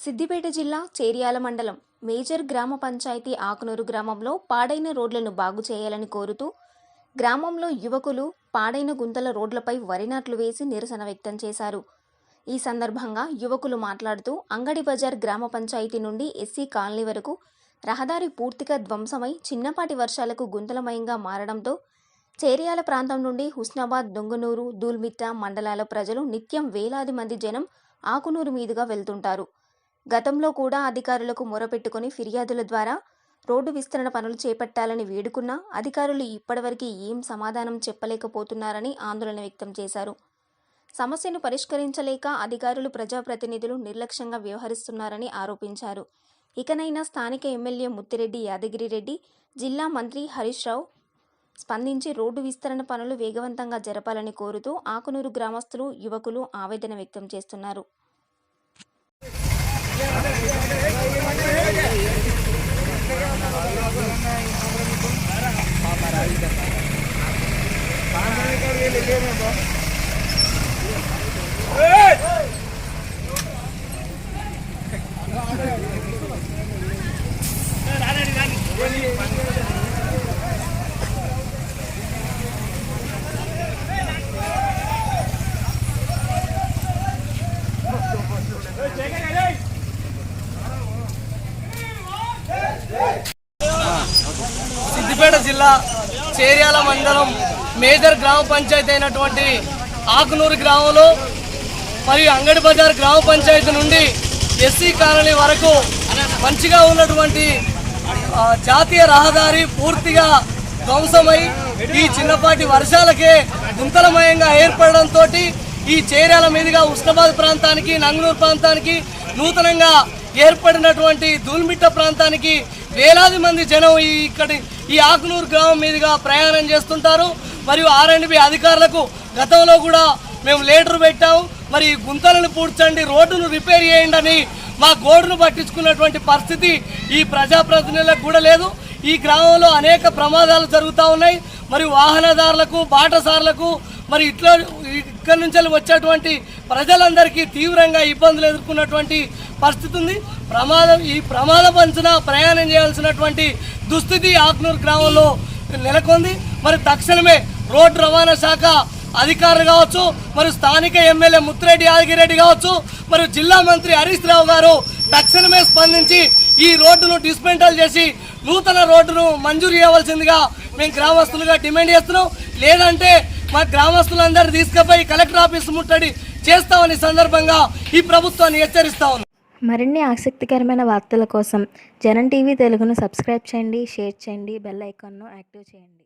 సిద్దిపేట జిల్లా చేర్యాల మండలం మేజర్ గ్రామ పంచాయతీ ఆకునూరు గ్రామంలో పాడైన రోడ్లను బాగు చేయాలని కోరుతూ గ్రామంలో యువకులు పాడైన గుంతల రోడ్లపై వరి నాట్లు వేసి నిరసన వ్యక్తం చేశారు. ఈ సందర్భంగా యువకులు మాట్లాడుతూ అంగడి బజార్ గ్రామ పంచాయతీ నుండి ఎస్సీ కాలనీ వరకు రహదారి పూర్తిగా ధ్వంసమై చిన్నపాటి వర్షాలకు గుంతలమయంగా మారడంతో చేర్యాల ప్రాంతం నుండి హుస్నాబాద్ దొంగనూరు దూల్మిట్ట మండలాల ప్రజలు నిత్యం వేలాది మంది జనం ఆకునూరు మీదుగా వెళ్తుంటారు. గతంలో కూడా అధికారులకు మొరపెట్టుకుని ఫిర్యాదుల ద్వారా రోడ్డు విస్తరణ పనులు చేపట్టాలని వేడుకున్నా అధికారులు ఇప్పటివరకు ఏం సమాధానం చెప్పలేకపోతున్నారని ఆందోళన వ్యక్తం చేశారు. సమస్యను పరిష్కరించలేక అధికారులు ప్రజాప్రతినిధులు నిర్లక్ష్యంగా వ్యవహరిస్తున్నారని ఆరోపించారు. ఇకనైనా స్థానిక ఎమ్మెల్యే ముత్తిరెడ్డి యాదగిరిరెడ్డి జిల్లా మంత్రి హరీష్ రావు స్పందించి రోడ్డు విస్తరణ పనులు వేగవంతంగా జరపాలని కోరుతూ ఆకునూరు గ్రామస్తులు యువకులు ఆవేదన వ్యక్తం చేస్తున్నారు. సిద్దిపేట జిల్లా చేర్యాల మండలం మేజర్ గ్రామ పంచాయతీ అయినటువంటి ఆకునూరు గ్రామంలో మరియు అంగడి బజార్ గ్రామ పంచాయతీ నుండి ఎస్సీ కాలనీ వరకు మంచిగా ఉన్నటువంటి జాతీయ రహదారి పూర్తిగా ధ్వంసమై ఈ చిన్నపాటి వర్షాలకే గుంతలమయంగా ఏర్పడడంతో ఈ చేర్యాల మీదుగా ఉస్నాబాద్ ప్రాంతానికి నంగనూరు ప్రాంతానికి నూతనంగా ఏర్పడినటువంటి దూల్మిట్ట ప్రాంతానికి వేలాది మంది జనం ఈ ఇక్కడి ఈ ఆకునూరు గ్రామం మీదుగా ప్రయాణం చేస్తుంటారు. మరియు ఆర్ఎండ్బి అధికారులకు గతంలో కూడా మేము లేటర్ పెట్టాము. మరి గుంతలను పూడ్చండి రోడ్డును రిపేర్ చేయండి అని మా గోడును పట్టించుకున్నటువంటి పరిస్థితి ఈ ప్రజాప్రతినిధులకు కూడా లేదు. ఈ గ్రామంలో అనేక ప్రమాదాలు జరుగుతూ ఉన్నాయి. మరి వాహనదారులకు బాటసారులకు మరి ఇట్లా ఇక్కడ నుంచి వచ్చేటువంటి ప్రజలందరికీ తీవ్రంగా ఇబ్బందులు ఎదుర్కొన్నటువంటి పరిస్థితి ఉంది. ప్రమాదం ఈ ప్రమాద పంచున ప్రయాణం చేయాల్సినటువంటి దుస్థితి ఆక్నూర్ గ్రామంలో నెలకొంది. మరి తక్షణమే రోడ్డు రవాణా శాఖ అధికారులు కావచ్చు మరి స్థానిక ఎమ్మెల్యే ముత్తిరెడ్డి యాదగిరెడ్డి కావచ్చు మరియు జిల్లా మంత్రి హరీష్ రావు గారు తక్షణమే స్పందించి ఈ రోడ్డును డిస్మెంటల్ చేసి నూతన రోడ్డును మంజూరు చేయవలసిందిగా మేము గ్రామస్తులుగా డిమాండ్ చేస్తున్నాం. లేదంటే మా గ్రామస్తులందరూ తీసుకుపోయి కలెక్టర్ ఆఫీస్ ముట్టడి చేస్తామని సందర్భంగా ఈ ప్రభుత్వాన్ని హెచ్చరిస్తా మరిన్ని ఆసక్తికరమైన వార్తల కోసం జనం టీవీ తెలుగును సబ్స్క్రైబ్ చేయండి షేర్ చేయండి బెల్ ఐకాన్ను యాక్టివ్ చేయండి.